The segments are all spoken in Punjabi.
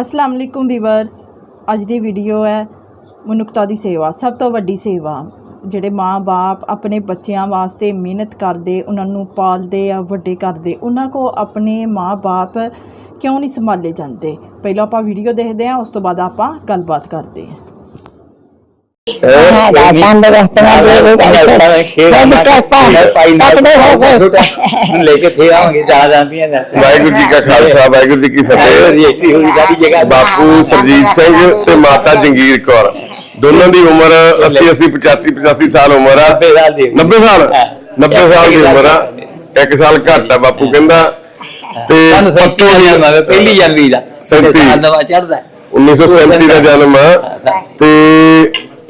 ਅਸਲਾਮ ਅਲੈਕੁਮ ਵੀਵਰਸ। ਅੱਜ ਦੀ ਵੀਡੀਓ ਹੈ ਮਨੁੱਖਤਾ ਦੀ ਸੇਵਾ, ਸਭ ਤੋਂ ਵੱਡੀ ਸੇਵਾ। ਜਿਹੜੇ ਮਾਂ-ਬਾਪ ਆਪਣੇ ਬੱਚਿਆਂ ਵਾਸਤੇ ਮਿਹਨਤ ਕਰਦੇ, ਉਹਨਾਂ ਨੂੰ ਪਾਲਦੇ ਆ, ਵੱਡੇ ਕਰਦੇ, ਉਹਨਾਂ ਕੋ ਆਪਣੇ ਮਾਂ-ਬਾਪ ਕਿਉਂ ਨਹੀਂ ਸੰਭਾਲੇ ਜਾਂਦੇ? ਪਹਿਲਾਂ ਆਪਾਂ ਵੀਡੀਓ ਦੇਖਦੇ ਹਾਂ, ਉਸ ਤੋਂ ਬਾਅਦ ਆਪਾਂ ਗੱਲਬਾਤ ਕਰਦੇ ਹਾਂ। ਲੈ ਕੇ ਥੇ ਆਵਾਂਗੇ ਜਾ ਜਾਂਦੀਆਂ ਨੇ ਵਾਹਿਗੁਰੂ ਜੀ ਕਾ ਖਾਲਸਾ ਵਾਹਿਗੁਰੂ ਜੀ ਕੀ ਵਾਹਿਗੁਰੂ ਜੀ ਫਤਿਹ। ਇੱਥੇ ਹੋਈ ਸਾਡੀ ਜਗ੍ਹਾ ਬਾਪੂ ਸਰਜੀਤ ਸਿੰਘ ਤੇ ਮਾਤਾ ਜੰਗੀਰ ਕੌਰ। ਦੋਨਾਂ ਦੀ ਉਮਰ 80 80 85 85 ਸਾਲ ਉਮਰ ਆ। 90 ਸਾਲ ਦੀ 90 ਸਾਲ? ਹਾਂ। 90 ਸਾਲ ਦੀ ਉਮਰ ਆ। ਇੱਕ ਸਾਲ ਘੱਟ ਆ ਬਾਪੂ ਕਹਿੰਦਾ। ਤੇ ਪਹਿਲੀ ਜਨਵਰੀ ਦਾ। ਸੈਂਤੀ। ਸਾਲ ਨਵਾਂ ਚੜਦਾ 1937 ਦਾ ਜਨਮ ਆ। ਤੇ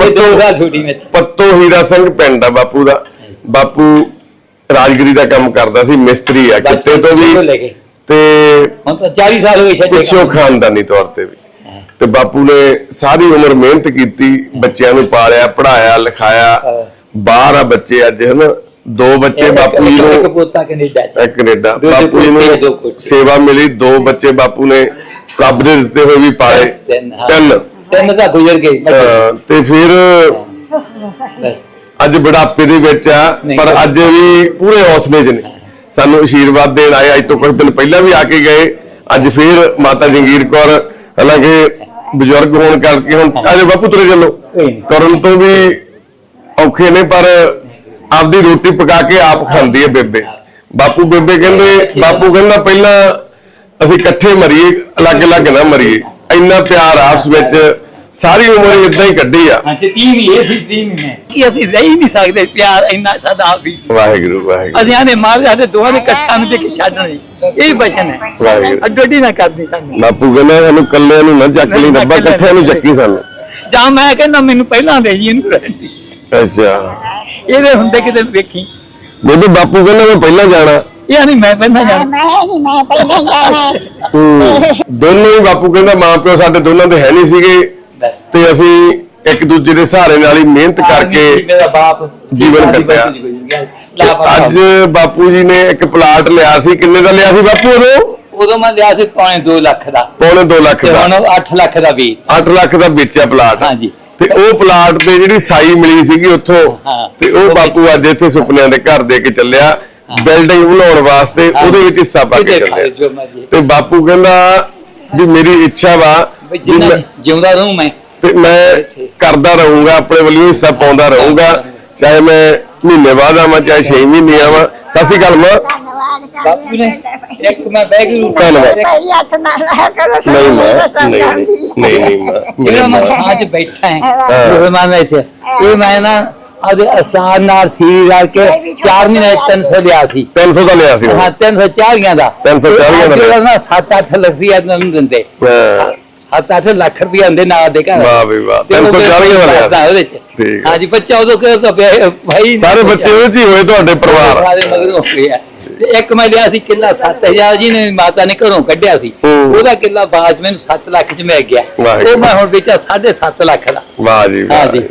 ਤੇ ਦੋ ਸਾਲ ਛੋਟੀ ਪੱਤੋ ਹੀਰਾ ਸਿੰਘ ਪਿੰਡ ਆ ਬਾਪੂ ਦਾ। ਬਾਪੂ ਰਾਜਗਰੀ ਦਾ ਕੰਮ ਕਰਦਾ ਸੀ ਮਿਸਤਰੀ ਆ। ਕਿਤੇ ਤੋਂ ਵੀ ਤੇ ਹੁਣ ਤਾਂ 40 ਸਾਲ ਹੋ ਗਏ ਛੱਡੇ ਪਿੱਛੋਂ ਖਾਨਦਾਨੀ ਤੌਰ ਤੇ ਵੀ। ਤੇ ਬਾਪੂ ਨੇ ਸਾਰੀ ਉਮਰ ਮਿਹਨਤ ਕੀਤੀ ਬੱਚਿਆਂ ਨੂੰ ਪਾਲਿਆ ਪੜਾਇਆ ਲਿਖਾਇਆ। ਬਾਹਰ ਆ ਬੱਚੇ ਅੱਜ ਹਨ? ਦੋ ਬੱਚੇ ਬਾਪੂ ਜੀ ਨੂੰ ਪੋਤਾ ਕੈਨੇਡਾ ਬਾਪੂ ਜੀ ਪੋਤੇ, ਨੂੰ ਪੋਤੇ। ਸੇਵਾ ਮਿਲੀ ਦੋ ਬੱਚੇ ਬਾਪੂ ਨੇ ਰੱਬ ਦੇ ਦਿੱਤੇ ਹੋਏ ਵੀ ਪਾਲੇ। ਤਿੰਨ। ਤਿੰਨ ਤਾਂ ਗੁਜ਼ਰ ਗਏ ਅਹ ਤੇ ਫਿਰ। ਅੱਜ ਬੁਢਾਪੇ ਦੇ ਵਿੱਚ ਆ ਪਰ ਅੱਜ ਵੀ ਪੂਰੇ ਹੌਸਲੇ 'ਚ ਨੇ। ਸਾਨੂੰ ਆਸ਼ੀਰਵਾਦ ਦੇਣ ਆਏ ਅੱਜ ਤੋਂ ਕੁਝ ਦਿਨ ਪਹਿਲਾਂ ਵੀ ਆ ਕੇ ਗਏ। ਅੱਜ ਫਿਰ ਮਾਤਾ ਜੰਗੀਰ ਕੌਰ ਹਾਲਾਂਕਿ ਬਜ਼ੁਰਗ ਹੋਣ ਕਰਕੇ ਹੁਣ ਅਜੇ ਬਾਪੂ ਤੁਰੇ ਚੱਲੋ। ਕੋਈ ਨਹੀਂ। ਤੁਰਨ ਤੋਂ ਵੀ ਔਖੇ ਨੇ ਪਰ ਆਪਦੀ ਰੋਟੀ ਪਕਾ ਕੇ ਆਪ ਖਾਂਦੀ ਹੈ ਬੇਬੇ। ਬਾਪੂ ਬੇਬੇ ਕਹਿੰਦੇ ਬਾਪੂ ਕਹਿੰਦਾ ਪਹਿਲਾਂ ਅਸੀਂ ਇਕੱਠੇ ਮਰੀਏ ਅਲੱਗ-ਅਲੱਗ ਨਾ ਮਰੀਏ। ਇੰਨਾ ਪਿਆਰ ਆਪਸ ਵਿੱਚ ਸਾਰੀ ਉਮਰ ਇਦਾਂ ਹੀ ਕੱਢੀ ਆ। ਤੇ 30 ਵੀ ਇਹ ਸੀ 30 ਮਹੀਨੇ ਕਿ ਅਸੀਂ ਰਹਿ ਹੀ ਨਹੀਂ ਸਕਦੇ ਪਿਆਰ ਇੰਨਾ ਸਾਡਾ ਆਪ ਵੀ ਵਾਹਿਗੁਰੂ ਵਾਹਿਗੁਰੂ। ਅਸੀਂ ਆਨੇ ਮਾਰ ਸਾਡੇ ਦੋਹਾਂ ਦੇ ਇਕੱਠਾ ਨੂੰ ਦੇ ਕੇ ਛੱਡਣਾ ਇਹ ਹੀ ਬਚਨ ਹੈ। ਵਾਹਿਗੁਰੂ। ਅੱਡੋਡੀ ਨਾ ਕਰਦੀ ਸਾਨੂੰ। ਬਾਪੂ ਕਹਿੰਦਾ ਸਾਨੂੰ ਕੱਲਿਆਂ ਨੂੰ ਨਾ ਚੱਕ ਲਈ ਰੱਬਾ ਇਕੱਠਿਆਂ ਨੂੰ ਚੱਕੀ ਸਾਨੂੰ। ਜਾਂ ਮੈਂ ਕਹਿੰਦਾ ਮੈਨੂੰ ਪਹਿਲਾਂ ਦੇ ਜੀ ਇਹਨੂੰ ਰਹਿਣ ਅੱਛਾ। ਇਹਦੇ ਹੁੰਦੇ ਕਿਤੇ ਵੇਖੀ। ਬੇਬੇ ਬਾਪੂ ਕਹਿੰਦਾ ਮੈਂ ਪਹਿਲਾਂ ਜਾਣਾ। ਇਹ ਨਹੀਂ ਮੈਂ ਪਹਿਲਾਂ ਜਾਣਾ ਮੈਂ ਨਹੀਂ ਮੈਂ ਪਹਿਲਾਂ ਜਾਣਾ ਹੂੰ। ਦੋਨੋਂ ਹੀ ਬਾਪੂ ਕਹਿੰਦਾ ਮਾਂ ਪਿਓ ਸਾਡੇ ਦੋਨਾਂ ਦੇ ਹੈ ਨਹੀਂ ਸੀਗੇ ਤੇ ਅਸੀਂ ਇੱਕ ਦੂਜੇ ਦੇ ਸਹਾਰੇ ਨਾਲ ਹੀ ਮਿਹਨਤ ਕਰਕੇ ਮੇਰਾ ਬਾਪ ਜੀਵਨ ਸਾਡੀ ਕੱਟਿਆ। ਬੱਚੀ ਗੁਜ਼ਰ ਗਿਆ। ਤੇ ਲਾਪਰਵਾਹ। ਅੱਜ ਬਾਪੂ ਜੀ ਨੇ ਇੱਕ ਪਲਾਟ ਲਿਆ ਸੀ ਕਿੰਨੇ ਦਾ ਲਿਆ ਸੀ ਬਾਪੂ ਉਦੋਂ ਉਦੋਂ ਮੈਂ ਲਿਆ ਸੀ ਪੌਣੇ 2 ਲੱਖ ਦਾ ਪੌਣੇ 2 ਲੱਖ ਤੇ ਦਾ ਹੁਣ 8 ਲੱਖ ਦਾ ਵੀ 8 ਲੱਖ ਦਾ ਵੇਚਿਆ ਪਲਾਟ ਹਾਂਜੀ। ਤੇ ਉਹ ਪਲਾਟ ਤੇ ਜਿਹੜੀ ਸਾਈ ਮਿਲੀ ਸੀਗੀ ਉੱਥੋਂ ਹਾਂ। ਤੇ ਉਹ ਬਾਪੂ ਅੱਜ ਇੱਥੇ ਸੁਪਨਿਆਂ ਦੇ ਘਰ ਦੇ ਕੇ ਚੱਲਿਆ ਬਿਲਡਿੰਗ ਬਣਾਉਣ ਵਾਸਤੇ ਉਹਦੇ ਵਿੱਚ ਹਿੱਸਾ ਪਾ ਕੇ ਮਰਜ਼ੀ। ਤੇ ਬਾਪੂ ਕਹਿੰਦਾ ਵੀ ਮੇਰੀ ਇੱਛਾ ਵਾ ਜਿਉਂਦਾ ਰਹੂੰ ਮੈਂ। ਤੇ ਮੈਂ ਕਰਦਾ ਰਹੂੰਗਾ ਆਪਣੇ ਵੱਲੋਂ ਹਿੱਸਾ ਪਾਉਂਦਾ ਰਹੂੰਗਾ। ਚਾਹੇ ਮੈਂ ਮਹੀਨੇ ਬਾਅਦ ਆਵਾਂ ਚਾਹੇ 6 ਮਹੀਨੇ ਆਵਾਂ। ਸਤਿ ਸ਼੍ਰੀ ਅਕਾਲ ਮਾਂ। ਬਾਪੂ ਨੇ ਇੱਕ ਮੈਂ ਬਹਿ ਗਈ ਧੰਨਵਾਦ। ਪਹਿਲੀ ਹੱਥ ਨਾਲ ਲਾਇਆ ਕਰੋ ਨਹੀਂ ਨੂੰ ਮਾਂ ਨਹੀਂ। ਨਹੀਂ ਨਹੀਂ ਨਹੀਂ ਮਾਂ ਜਿਹੜਾ ਨਹੀਂ ਮੈਂ 'ਚ ਬੈਠਾ ਹਾਂ। ਉਹ ਇਹ ਮੈਂ ਨਾ ਆਪਦੇ ਅਸਥਾਨ ਨਾਲ ਸੀ ਰਲ ਕੇ 4 ਮਹੀਨੇ 300 ਲਿਆ ਸੀ। 300 ਦਾ ਲਿਆ ਸੀ। ਹਾਂ 340 ਦਾ। 340 ਦਾ ਨਾ 7-8 ਲੱਖ ਰੁਪਇਆ ਤੁਹਾਨੂੰ ਦਿੰਦੇ। ਹਾਂ। 7-8 ਲੱਖ ਰੁਪਇਆ ਹੁੰਦੇ ਨਾਲ ਦੇ ਘਰ। ਵਾਹ ਬਈ ਵਾਹ। ਤੇ ਉਹ 340 ਦਾ ਲਿਆ। ਉਹਦੇ 'ਚ। ਹਾਂਜੀ ਬੱਚਾ ਉਦੋਂ ਕਿਹਾ ਤਾਂ ਪਿਆ? ਭਾਈ ਸਾਰੇ ਬੱਚੇ ਉਹ ਹੀ ਹੋਏ ਤੁਹਾਡੇ ਪਰਿਵਾਰ। ਸਾਰੇ ਮਗਰੋਂ ਹੋ ਗਿਆ ਤੇ ਇੱਕ ਮੈਂ ਲਿਆ ਸੀ ਕਿੱਲਾ 7000 ਜੀ ਨੇ ਮਾਤਾ ਨੇ ਘਰੋਂ ਕੱਢਿਆ ਸੀ। ਉਹਦਾ ਕਿੱਲਾ ਬਾਅਦ ਮੈਨੂੰ 7 ਲੱਖ 'ਚ ਮਿਲ ਗਿਆ। ਉਹ ਮੈਂ ਹੁਣ ਵੇਚਿਆ 7.5 ਲੱਖ ਦਾ। ਵਾਹ ਜੀ ਵਾਹ। ਜੀ।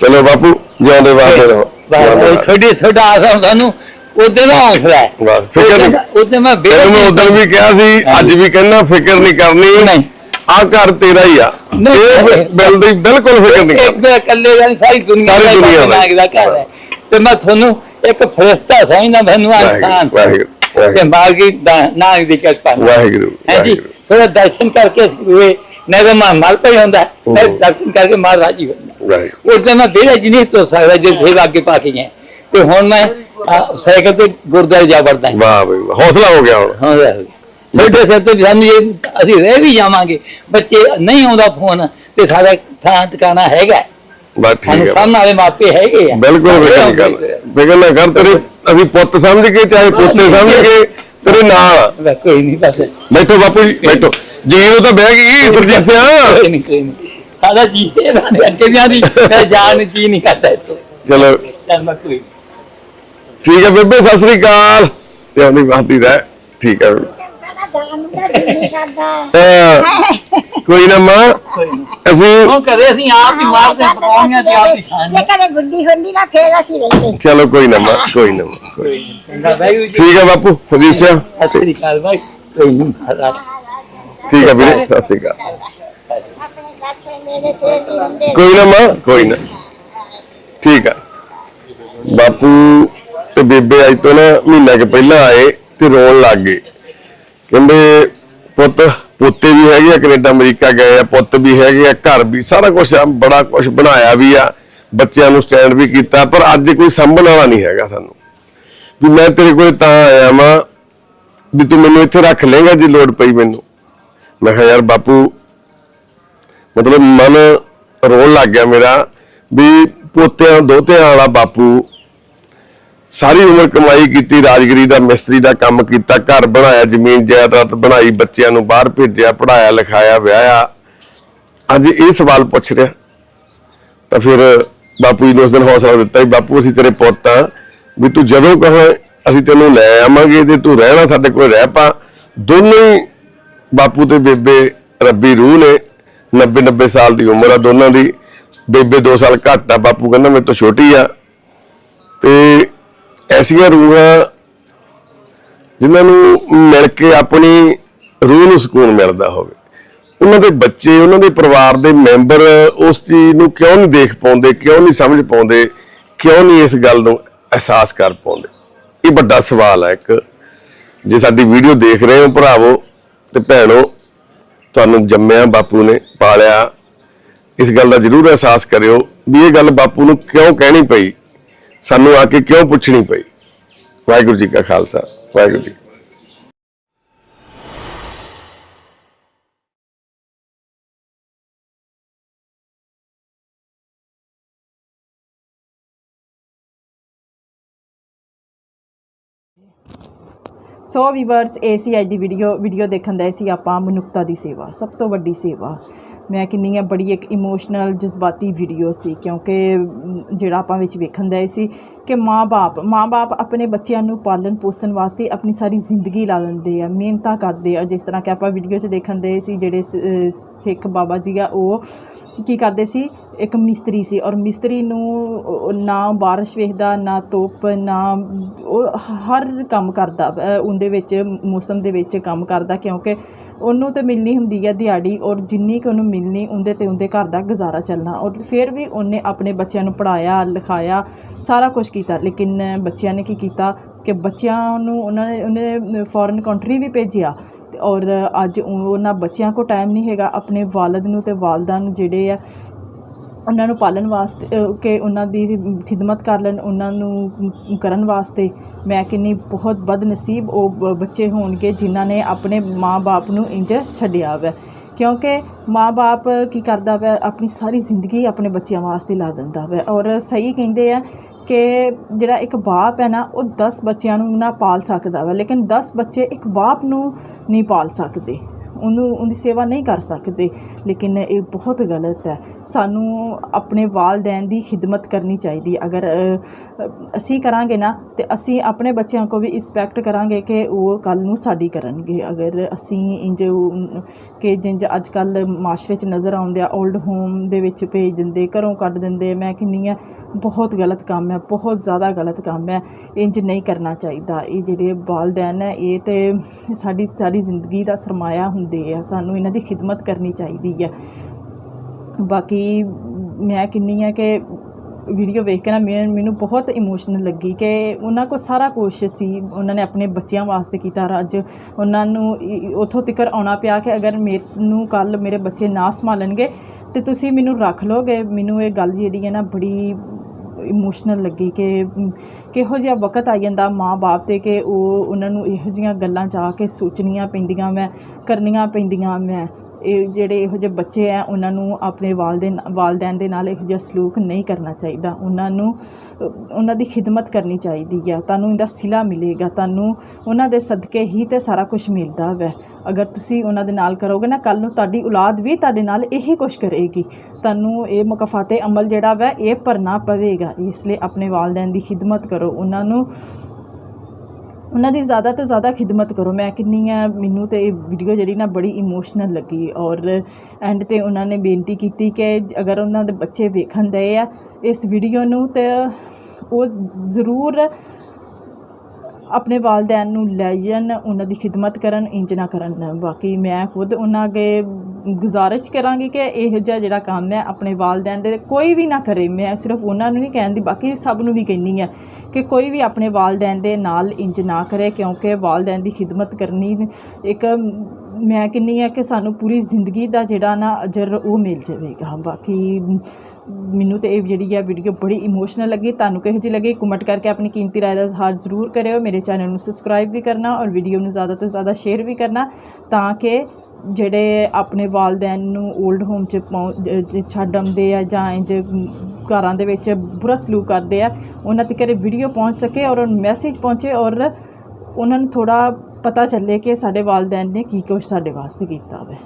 ਚਲੋ ਬਾਪੂ ਜਿਉਂਦੇ ਵਾਦੇ ਰਹੋ ਬਸ। ਥੋੜੀ ਥੋੜਾ ਆਸਾਂ ਸਾਨੂੰ ਉਹਦੇ ਦਾ ਹੌਸਲਾ ਹੈ ਬਸ, ਫਿਕਰ ਨਹੀਂ। ਉਹਦੇ ਮੈਂ ਤੈਨੂੰ ਮੈਂ ਉਦੋਂ ਵੀ ਕਿਹਾ ਸੀ ਅੱਜ ਵੀ ਕਹਿੰਦਾ ਫਿਕਰ ਨਹੀਂ ਕਰਨੀ ਨਹੀਂ। ਆ ਘਰ ਤੇਰਾ ਹੀ ਆ। ਇਹ ਬਿਲ ਦੀ ਬਿਲਕੁਲ ਫਿਕਰ ਨਹੀਂ ਇੱਕ ਇਕੱਲੇ ਦਾ ਨੀ, ਸਾਰੀ ਦੁਨੀਆ ਦਾ ਦੁਨੀਆ ਦਾ। ਘਰ ਹੈ ਤੇ ਮੈਂ ਤੁਹਾਨੂੰ ਇੱਕ ਫਰਿਸ਼ਤਾ ਸਮਝਦਾ ਮੈਨੂੰ ਇਨਸਾਨ। ਤੇ ਮਾਰਗੀ ਨਾਗ ਦੀ ਕਿਰਪਾ। ਵਾਹਿਗੁਰੂ ਹੈ ਜੀ ਵਾਹਿਗੁਰੂ ਥੋੜਾ ਦਰਸ਼ਨ ਕਰਕੇ ਹੋਏ ਨਹੀਂ ਤਾਂ ਮਾਂ ਮਰ ਪਈ ਹੁੰਦਾ ਮੈਂ ਦਰਸ਼ਨ ਕਰਕੇ ਮਾਂ ਰਾਜੀ ਹੁੰਦਾ ਉਹ ਤਾਂ ਮੈਂ ਬੇੜਾ ਜੀ ਨਹੀਂ ਤੋਂ ਸਕਦਾ ਜੇ ਸੇਵਾ ਅੱਗੇ ਪਾ ਕੇ ਗਏ ਤੇ ਹੁਣ ਮੈਂ ਅਹ, ਸਾਈਕਲ ਤੇ ਗੁਰਦੁਆਰੇ ਜਾ ਵੜਦਾ ਹਾਂ। ਵਾਹ ਬਈ ਵਾਹ। ਹੌਸਲਾ ਹੋ ਗਿਆ ਹੁਣ। ਹਾਂ ਛੋਟੇ ਸਿਰ ਤੇ ਵੀ ਸਾਨੂੰ ਇਹ ਅਸੀਂ ਰਹਿ ਵੀ ਜਾਵਾਂਗੇ। ਬੱਚੇ ਨਹੀਂ ਆਉਂਦਾ ਫੋਨ ਤੇ ਸਾਡਾ ਥਾਂ ਟਿਕਾਣਾ ਹੈਗਾ। ਬਸ ਠੀਕ ਸਾਨੂੰ ਹੈ। ਸਾਹਮਣੇ ਵਾਲੇ ਮਾਪੇ ਹੈਗੇ ਆ। ਬਿਲਕੁਲ ਨਹੀਂ ਕਰਨਾ ਫਿਕਰ ਨਾ ਕਰ ਤੇਰੇ ਅਸੀਂ ਪੁੱਤ ਸਮਝ ਕੇ ਚਾਹੇ ਪੋਤੇ ਸਮਝ ਕੇ ਤੇਰੇ ਨਾਲ ਆ। ਬਸ ਕੋਈ ਨਹੀਂ ਬਸ। ਬੈਠੋ ਬਾਪੂ ਜੀ ਬੈਠੋ। ਜੀਰੋ ਤਾਂ ਬਹਿ ਗਈ ਸਰਜੀਤ ਸਿੰਘ ਕੋਈ ਨਹੀਂ ਕੋਈ ਨਹੀਂ। ਸਾਡਾ ਜੀ ਇਹਦਾ ਨੀ ਅੱਗੇ ਵੀ ਆਦੀ ਮੈਂ ਜਾਨ ਜੀ ਨਹੀਂ ਕਰਦਾ ਇਸ ਤੋਂ ਚਲੋ ਚੱਲ ਮੈਂ ਕੋਈ ਠੀਕ ਹੈ ਬੇਬੇ ਸਤਿ ਸ੍ਰੀ ਅਕਾਲ ਤੇ ਆਪਣੀ ਬਾਤੀ ਦਾ ਠੀਕ ਹੈ ਸਾਡਾ ਜਾਣ ਨੂੰ ਤਾਂ ਦਿਲ ਨਹੀਂ ਕਰਦਾ ਹਾਂ, ਕੋਈ ਨਾ ਮਾਂ ਅਸੀਂ ਹੁਣ ਕਦੇ ਅਸੀਂ ਆਪ ਹੀ ਮਾਰਦੇ ਪਕਾਉਣੀਆਂ ਤੇ ਆਪ ਹੀ ਜੇ ਖਾਣੀਆਂ ਕਦੇ ਗੁੱਡੀ ਹੁੰਦੀ ਨਾ ਫੇਰ ਅਸੀਂ ਰਹਿੰਦੇ ਚਲੋ ਕੋਈ ਨਾ ਮਾਂ ਕੋਈ ਨਾ ਮਾਂ, ਕੋਈ ਚੰਗਾ ਵਾਹਿਗੁਰੂ ਜੀ ਠੀਕ ਹੈ ਬਾਪੂ ਹਦੀਸ ਸਤਿ ਸ੍ਰੀ ਅਕਾਲ ਭਾਈ ਕੋਈ ਨਹੀਂ ਮਹਾਰਾਜ ਠੀਕ ਆ ਵੀਰੇ ਸਤਿ ਸ਼੍ਰੀ ਅਕਾਲ ਆਪਣੇ ਕਾਠੇ ਮੇਰੇ ਤੇ ਨਹੀਂ ਹੁੰਦੇ ਕੋਈ ਨਾ ਮਾਂ, ਕੋਈ ਨਾ। ਠੀਕ ਆ। ਬਾਪੂ ਤੇ ਬੇਬੇ ਅੱਜ ਤੋਂ ਨਾ ਮਹੀਨਾ ਕੇ ਪਹਿਲਾਂ ਆਏ ਤੇ ਰੋਣ ਲੱਗ ਗਏ। ਕਹਿੰਦੇ, ਪੁੱਤ, ਪੋਤੇ ਵੀ ਹੈਗੇ ਆ, ਕੈਨੇਡਾ, ਅਮਰੀਕਾ ਗਏ ਆ, ਪੁੱਤ ਵੀ ਹੈਗੇ ਆ, ਘਰ ਵੀ ਸਾਰਾ ਕੁਝ ਆ, ਬੜਾ ਕੁਝ ਬਣਾਇਆ ਵੀ ਆ, ਬੱਚਿਆਂ ਨੂੰ ਸਟੈਂਡ ਵੀ ਕੀਤਾ, ਪਰ ਅੱਜ ਕੋਈ ਸੰਭਣ ਵਾਲਾ ਨਹੀਂ ਹੈਗਾ ਸਾਨੂੰ। ਵੀ ਮੈਂ ਤੇਰੇ ਕੋਲ ਤਾਂ ਆਇਆ ਮਾਂ ਵੀ ਤੂੰ ਮੈਨੂੰ ਇੱਥੇ ਰੱਖ ਲੇਗਾ ਜੇ ਲੋੜ ਪਈ ਮੈਨੂੰ। ਮੈਂ ਕਿਹਾ, ਯਾਰ ਬਾਪੂ ਮਤਲਬ ਮਨ ਰੋਣ ਲੱਗ ਗਿਆ ਮੇਰਾ ਵੀ ਪੋਤਿਆਂ, ਦੋਤਿਆਂ ਵਾਲਾ ਬਾਪੂ ਸਾਰੀ ਉਮਰ ਕਮਾਈ ਕੀਤੀ, ਰਾਜਗਰੀ ਦਾ, ਮਿਸਤਰੀ ਦਾ ਕੰਮ ਕੀਤਾ, ਘਰ ਬਣਾਇਆ, ਜ਼ਮੀਨ, ਜਾਇਦਾਦ ਬਣਾਈ, ਬੱਚਿਆਂ ਨੂੰ ਬਾਹਰ ਭੇਜਿਆ ਪੜਾਇਆ ਲਿਖਾਇਆ, ਵਿਆਹਿਆ। ਅੱਜ ਇਹ ਸਵਾਲ ਪੁੱਛ ਰਿਹਾ। ਤਾਂ ਫਿਰ ਬਾਪੂ ਜੀ ਨੇ ਉਸ ਦਿਨ ਹੌਸਲਾ ਦਿੱਤਾ ਵੀ ਬਾਪੂ, ਅਸੀਂ ਤੇਰੇ ਪੁੱਤ ਆ ਵੀ ਤੂੰ ਜਦੋਂ ਕਹੇ, ਅਸੀਂ ਤੈਨੂੰ ਲੈ ਆਵਾਂਗੇ ਤੇ ਤੂੰ ਰਹਿਣਾ ਸਾਡੇ ਕੋਲ ਰਹਿ ਪਾ। ਦੋਨੋਂ ਹੀ ਬਾਪੂ ਤੇ ਬੇਬੇ ਰੱਬੀ ਰੂਹ ਨੇ। 90 90 ਸਾਲ ਦੀ ਉਮਰ ਆ, ਦੋਨਾਂ ਦੀ। ਬੇਬੇ 2 ਸਾਲ ਘੱਟ ਆ, ਬਾਪੂ ਕਹਿੰਦਾ ਮੇਰੇ ਤੋਂ ਛੋਟੀ ਆ। ਤੇ ਐਸੀਆਂ ਰੂਹਾਂ ਜਿਨ੍ਹਾਂ ਨੂੰ ਮਿਲ ਕੇ ਆਪਣੀ ਰੂਹ ਨੂੰ ਸਕੂਨ ਮਿਲਦਾ ਹੋਵੇ। ਉਹਨਾਂ ਦੇ ਬੱਚੇ, ਉਹਨਾਂ ਦੇ ਪਰਿਵਾਰ ਦੇ ਮੈਂਬਰ ਉਸ ਚੀਜ਼ ਨੂੰ ਕਿਉਂ ਨਹੀਂ ਦੇਖ ਪਾਉਂਦੇ, ਕਿਉਂ ਨਹੀਂ ਸਮਝ ਪਾਉਂਦੇ, ਕਿਉਂ ਨਹੀਂ ਇਸ ਗੱਲ ਨੂੰ ਅਹਿਸਾਸ ਕਰ ਪਾਉਂਦੇ? ਇਹ ਵੱਡਾ ਸਵਾਲ ਹੈ ਇੱਕ। ਜੇ ਸਾਡੀ ਵੀਡੀਓ ਦੇਖ ਰਹੇ ਹੋ ਭਰਾਵੋ ਤੇ ਭੈਣੋ ਤੁਹਾਨੂੰ ਜੰਮਿਆ, ਬਾਪੂ ਨੇ ਪਾਲਿਆ। ਇਸ ਗੱਲ ਦਾ ਜ਼ਰੂਰ ਅਹਿਸਾਸ ਕਰਿਓ ਵੀ ਇਹ ਗੱਲ ਬਾਪੂ ਨੂੰ ਕਿਉਂ ਕਹਿਣੀ ਪਈ? ਸਾਨੂੰ ਆ ਕੇ ਕਿਉਂ ਪੁੱਛਣੀ ਪਈ? ਵਾਹਿਗੁਰੂ ਜੀ ਕਾ ਖਾਲਸਾ, ਵਾਹਿਗੁਰੂ ਜੀ ਸੋ ਵੀਵਰਸ, ਇਹ ਸੀ ਅੱਜ ਦੀ ਵੀਡੀਓ ਵੀਡੀਓ ਦੇਖਣ ਦਾ ਸੀ ਆਪਾਂ ਮਨੁੱਖਤਾ ਦੀ ਸੇਵਾ, ਸਭ ਤੋਂ ਵੱਡੀ ਸੇਵਾ। ਮੈਂ ਕਿੰਨੀ ਆ ਬੜੀ ਇੱਕ ਇਮੋਸ਼ਨਲ ਜਜ਼ਬਾਤੀ ਵੀਡੀਓ ਸੀ, ਕਿਉਂਕਿ ਜਿਹੜਾ ਆਪਾਂ ਵਿੱਚ ਵੇਖਣ ਦਾ ਸੀ ਕਿ ਮਾਂ-ਬਾਪ ਮਾਂ-ਬਾਪ ਆਪਣੇ ਬੱਚਿਆਂ ਨੂੰ ਪਾਲਣ ਪੋਸ਼ਣ ਵਾਸਤੇ ਆਪਣੀ ਸਾਰੀ ਜ਼ਿੰਦਗੀ ਲਾ ਦਿੰਦੇ ਆ, ਮਿਹਨਤਾਂ ਕਰਦੇ ਆ। ਜਿਸ ਤਰ੍ਹਾਂ ਕਿ ਆਪਾਂ ਵੀਡੀਓ 'ਚ ਦੇਖਣ ਦੇ ਸੀ, ਜਿਹੜੇ ਸ- ਸਿੱਖ ਬਾਬਾ ਜੀ ਆ, ਉਹ ਕੀ ਕਰਦੇ ਸੀ ਇੱਕ ਮਿਸਤਰੀ ਸੀ ਔਰ ਮਿਸਤਰੀ ਨੂੰ ਉਹ ਨਾ ਬਾਰਿਸ਼ ਵੇਖਦਾ, ਨਾ ਧੁੱਪ, ਨਾ ਉਹ ਹਰ ਕੰਮ ਕਰਦਾ ਉਹਦੇ ਵਿੱਚ ਮੌਸਮ ਦੇ ਵਿੱਚ ਕੰਮ ਕਰਦਾ ਕਿਉਂਕਿ ਉਹਨੂੰ ਤੇ ਮਿਲਣੀ ਹੁੰਦੀ ਹੈ ਦਿਹਾੜੀ ਔਰ ਜਿੰਨੀ ਕੁ ਉਹਨੂੰ ਮਿਲਣੀ ਉਹਦੇ ਤੇ ਉਹਦੇ ਘਰ ਦਾ ਗੁਜ਼ਾਰਾ ਚੱਲਣਾ ਔਰ ਫਿਰ ਵੀ ਉਹਨੇ ਆਪਣੇ ਬੱਚਿਆਂ ਨੂੰ ਪੜਾਇਆ ਲਿਖਾਇਆ, ਸਾਰਾ ਕੁਝ ਕੀਤਾ। ਲੇਕਿਨ ਬੱਚਿਆਂ ਨੇ ਕੀ ਕੀਤਾ ਕਿ ਬੱਚਿਆਂ ਨੂੰ ਉਹਨਾਂ ਨੇ, ਉਹਨੇ ਫੋਰਨ ਕੰਟਰੀ ਵੀ ਭੇਜਿਆ ਤੇ ਔਰ ਅੱਜ ਉਹਨਾਂ ਬੱਚਿਆਂ ਕੋ ਟਾਈਮ ਨਹੀਂ ਹੈਗਾ, ਆਪਣੇ ਵਾਲਦ ਨੂੰ ਤੇ ਵਾਲਦਾ ਨੂੰ ਜਿਹੜੇ ਆ ਉਹਨਾਂ ਨੂੰ ਪਾਲਣ ਵਾਸਤੇ ਕਿ ਉਹਨਾਂ ਦੀ ਖਿਦਮਤ ਕਰ ਲੈਣ, ਉਹਨਾਂ ਨੂੰ ਕਰਨ ਵਾਸਤੇ ਮੈਂ ਕਿੰਨੀ ਬਹੁਤ ਬਦਨਸੀਬ ਉਹ ਬ- ਬੱਚੇ ਹੋਣਗੇ ਜਿਨ੍ਹਾਂ ਨੇ ਆਪਣੇ ਮਾਂ-ਬਾਪ ਨੂੰ ਇੰਜ ਛੱਡਿਆ ਵੈ। ਕਿਉਂਕਿ ਮਾਂ-ਬਾਪ ਕੀ ਕਰਦਾ ਵੈ? ਆਪਣੀ ਸਾਰੀ ਜ਼ਿੰਦਗੀ ਆਪਣੇ ਬੱਚਿਆਂ ਵਾਸਤੇ ਲਾ ਦਿੰਦਾ ਵੈ। ਔਰ ਸਹੀ ਕਹਿੰਦੇ ਆ ਕਿ ਜਿਹੜਾ ਇੱਕ ਬਾਪ ਹੈ ਨਾ, ਉਹ 10 ਬੱਚਿਆਂ ਨੂੰ ਨਾ ਪਾਲ ਸਕਦਾ ਵਾ, ਲੇਕਿਨ 10 ਬੱਚੇ ਇੱਕ ਬਾਪ ਨੂੰ ਨਹੀਂ ਪਾਲ ਸਕਦੇ। ਉਹਨੂੰ, ਉਹਦੀ ਸੇਵਾ ਨਹੀਂ ਕਰ ਸਕਦੇ। ਲੇਕਿਨ ਇਹ ਬਹੁਤ ਗਲਤ ਹੈ। ਸਾਨੂੰ ਆਪਣੇ ਵਾਲਦੈਨ ਦੀ ਖਿਦਮਤ ਕਰਨੀ ਚਾਹੀਦੀ। ਅਗਰ ਅਸੀਂ ਕਰਾਂਗੇ ਨਾ, ਤੇ ਅਸੀਂ ਆਪਣੇ ਬੱਚਿਆਂ ਕੋ ਵੀ ਰਿਸਪੈਕਟ ਕਰਾਂਗੇ ਕਿ ਉਹ ਕੱਲ ਨੂੰ ਸਾਡੀ ਕਰਨਗੇ। ਅਗਰ ਅਸੀਂ ਇੰਜ ਕਿ ਜਿੰਜ ਅੱਜ ਕੱਲ ਮਾਸ਼ਰੇ 'ਚ ਨਜ਼ਰ ਆਉਂਦੇ ਆ 올ਡ ਹੋਮ ਦੇ ਵਿੱਚ ਭੇਜ ਦਿੰਦੇ, ਘਰੋਂ ਕੱਢ ਦਿੰਦੇ, ਮੈਂ ਕਿੰਨੀ ਆ, ਬਹੁਤ ਗਲਤ ਕੰਮ ਹੈ, ਬਹੁਤ ਜ਼ਿਆਦਾ ਗਲਤ ਕੰਮ ਹੈ। ਇੰਜ ਨਹੀਂ ਕਰਨਾ ਚਾਹੀਦਾ। ਇਹ ਜਿਹੜੇ ਵਾਲਦੈਨ ਹੈ, ਇਹ ਤੇ ਸਾਡੀ ਸਾਰੀ ਜ਼ਿੰਦਗੀ ਦਾ ਸਰਮਾਇਆ ਹੁੰਦੇ ਆ, ਸਾਨੂੰ ਇਹਨਾਂ ਦੀ ਖਿਦਮਤ ਕਰਨੀ ਚਾਹੀਦੀ ਹੈ ਬਾਕੀ ਮੈਂ ਕਿੰਨੀ ਆ ਕਿ ਵੀਡੀਓ ਵੇਖ ਕੇ ਨਾ ਮੈਂ, ਮੈਨੂੰ ਬਹੁਤ ਇਮੋਸ਼ਨਲ ਲੱਗੀ ਕਿ ਉਹਨਾਂ ਕੋਲ ਸਾਰਾ ਕੁਝ ਸੀ। ਉਹਨਾਂ ਨੇ ਆਪਣੇ ਬੱਚਿਆਂ ਵਾਸਤੇ ਕੀਤਾ ਅੱਜ ਉਹਨਾਂ ਨੂੰ ਇ- ਉੱਥੋਂ ਤਿਕਰ ਆਉਣਾ ਪਿਆ ਕਿ ਅਗਰ ਮੈਨੂੰ ਕੱਲ ਮੇਰੇ ਬੱਚੇ ਨਾ ਸੰਭਾਲਣਗੇ ਤੇ ਤੁਸੀਂ ਮੈਨੂੰ ਰੱਖ ਲੋਗੇ ਮੈਨੂੰ ਇਹ ਗੱਲ ਜਿਹੜੀ ਹੈ ਨਾ ਬੜੀ ਇਮੋਸ਼ਨਲ ਲੱਗੀ ਕਿ ਕਿਹੋ ਜਿਹਾ ਵਕਤ ਆ ਜਾਂਦਾ ਮਾਂ-ਬਾਪ ਤੇ ਕਿ ਉਹ ਉਹਨਾਂ ਨੂੰ ਇਹੋ ਜਿਹੀਆਂ ਗੱਲਾਂ ਜਾ ਕੇ ਸੋਚਣੀਆਂ ਪੈਂਦੀਆਂ ਮੈਂ ਕਰਨੀਆਂ ਪੈਂਦੀਆਂ ਮੈਂ ਇਹ ਜਿਹੜੇ ਇਹੋ ਜਿਹੇ ਬੱਚੇ ਆ, ਉਹਨਾਂ ਨੂੰ ਆਪਣੇ ਵਾਲਦੇਨ ਵਾਲਦੈਨ ਦੇ ਨਾਲ ਇਹੋ ਜਿਹਾ ਸਲੂਕ ਨਹੀਂ ਕਰਨਾ ਚਾਹੀਦਾ। ਉਹਨਾਂ ਨੂੰ, ਉਹਨਾਂ ਦੀ ਖਿਦਮਤ ਕਰਨੀ ਚਾਹੀਦੀ ਆ। ਤੁਹਾਨੂੰ ਇਹਦਾ ਸਿਲਾ ਮਿਲੇਗਾ। ਤੁਹਾਨੂੰ ਉਹਨਾਂ ਦੇ ਸਦਕੇ ਹੀ ਤੇ ਸਾਰਾ ਕੁਝ ਮਿਲਦਾ ਵੈ। ਅਗਰ ਤੁਸੀਂ ਉਹਨਾਂ ਦੇ ਨਾਲ ਕਰੋਗੇ ਨਾ ਕੱਲ ਨੂੰ ਤੁਹਾਡੀ ਔਲਾਦ ਵੀ ਤੁਹਾਡੇ ਨਾਲ ਇਹੀ ਕੁਝ ਕਰੇਗੀ। ਤੁਹਾਨੂੰ ਇਹ ਮੁਕਫਾਤੇ ਅਮਲ ਜਿਹੜਾ ਵੈ, ਇਹ ਭਰਨਾ ਪਵੇਗਾ। ਇਸ ਲਈ ਆਪਣੇ ਵਾਲਦੈਨ ਦੀ ਖਿਦਮਤ ਕਰੋ। ਉਹਨਾਂ ਨੂੰ ਉਹਨਾਂ ਦੀ ਜ਼ਿਆਦਾ ਤੋਂ ਜ਼ਿਆਦਾ ਖਿਦਮਤ ਕਰੋ। ਮੈਂ ਕਿੰਨੀ ਆ, ਮੈਨੂੰ ਤੇ ਇਹ ਵੀਡੀਓ ਜਿਹੜੀ ਨਾ ਬੜੀ ਇਮੋਸ਼ਨਲ ਲੱਗੀ ਔਰ ਐਂਡ ਤੇ ਉਹਨਾਂ ਨੇ ਬੇਨਤੀ ਕੀਤੀ ਕਿ ਅਗਰ ਉਹਨਾਂ ਦੇ ਬੱਚੇ ਵੇਖਣ ਦੇ ਆ ਇਸ ਵੀਡੀਓ ਨੂੰ ਤੇ ਉਹ ਜ਼ਰੂਰ ਆਪਣੇ ਵਾਲਦੈਨ ਨੂੰ ਲੈ ਜਾਣ, ਉਹਨਾਂ ਦੀ ਖਿਦਮਤ ਕਰਨ, ਇੰਜ ਨਾ ਕਰਨ। ਬਾਕੀ ਮੈਂ ਖੁਦ ਉਹਨਾਂ ਅੱਗੇ ਗੁਜ਼ਾਰਿਸ਼ ਕਰਾਂਗੀ ਕਿ ਇਹੋ ਜਿਹਾ ਜਿਹੜਾ ਕੰਮ ਹੈ ਆਪਣੇ ਵਾਲਦੈਨ ਦੇ ਕੋਈ ਵੀ ਨਾ ਕਰੇ। ਮੈਂ ਸਿਰਫ ਉਹਨਾਂ ਨੂੰ ਨਹੀਂ ਕਹਿੰਦੀ ਬਾਕੀ ਸਭ ਨੂੰ ਵੀ ਕਹਿੰਦੀ ਆ ਕਿ ਕੋਈ ਵੀ ਆਪਣੇ ਵਾਲਦੈਨ ਦੇ ਨਾਲ ਇੰਜ ਨਾ ਕਰੇ, ਕਿਉਂਕਿ ਵਾਲਦੈਨ ਦੀ ਖਿਦਮਤ ਕਰਨੀ ਇੱਕ, ਮੈਂ ਕਹਿੰਦੀ ਆ ਕਿ ਸਾਨੂੰ ਪੂਰੀ ਜ਼ਿੰਦਗੀ ਦਾ ਜਿਹੜਾ ਨਾ ਅਜਰ ਉਹ ਮਿਲ ਜਾਵੇਗਾ। ਬਾਕੀ ਮੈਨੂੰ ਤੇ ਇਹ ਜਿਹੜੀ ਹੈ ਵੀਡੀਓ ਬੜੀ ਇਮੋਸ਼ਨਲ ਲੱਗੀ, ਤੁਹਾਨੂੰ ਕਿਹੋ ਜਿਹੀ ਲੱਗੀ ਕਮੈਂਟ ਕਰਕੇ ਆਪਣੀ ਕੀਮਤੀ ਰਾਏ ਦਾ ਇਜ਼ਹਾਰ ਜ਼ਰੂਰ ਕਰਿਓ। ਮੇਰੇ ਚੈਨਲ ਨੂੰ ਸਬਸਕ੍ਰਾਈਬ ਵੀ ਕਰਨਾ ਔਰ ਵੀਡੀਓ ਨੂੰ ਜ਼ਿਆਦਾ ਤੋਂ ਜ਼ਿਆਦਾ ਸ਼ੇਅਰ ਵੀ ਕਰਨਾ ਤਾਂ ਕਿ ਜਿਹੜੇ ਆਪਣੇ ਵਾਲਦੈਨ ਨੂੰ 올ਡ ਹੋਮ 'ਚ ਪਹੁੰ- ਜ- ਜ- ਛੱਡ ਆਉਂਦੇ ਆ ਜਾਂ ਇੰਜ ਘਰਾਂ ਦੇ ਵਿੱਚ ਬੁਰਾ ਸਲੂਕ ਕਰਦੇ ਆ, ਉਹਨਾਂ ਤੱਕ ਇਹ ਵੀਡੀਓ ਪਹੁੰਚ ਸਕੇ ਔਰ ਮੈਸੇਜ ਪਹੁੰਚੇ ਔਰ ਉਹਨਾਂ ਨੂੰ ਥੋੜਾ ਪਤਾ ਚੱਲੇ ਕਿ ਸਾਡੇ ਵਾਲਦੈਨ ਨੇ ਕੀ ਕੁਛ ਸਾਡੇ ਵਾਸਤੇ ਕੀਤਾ ਹੈ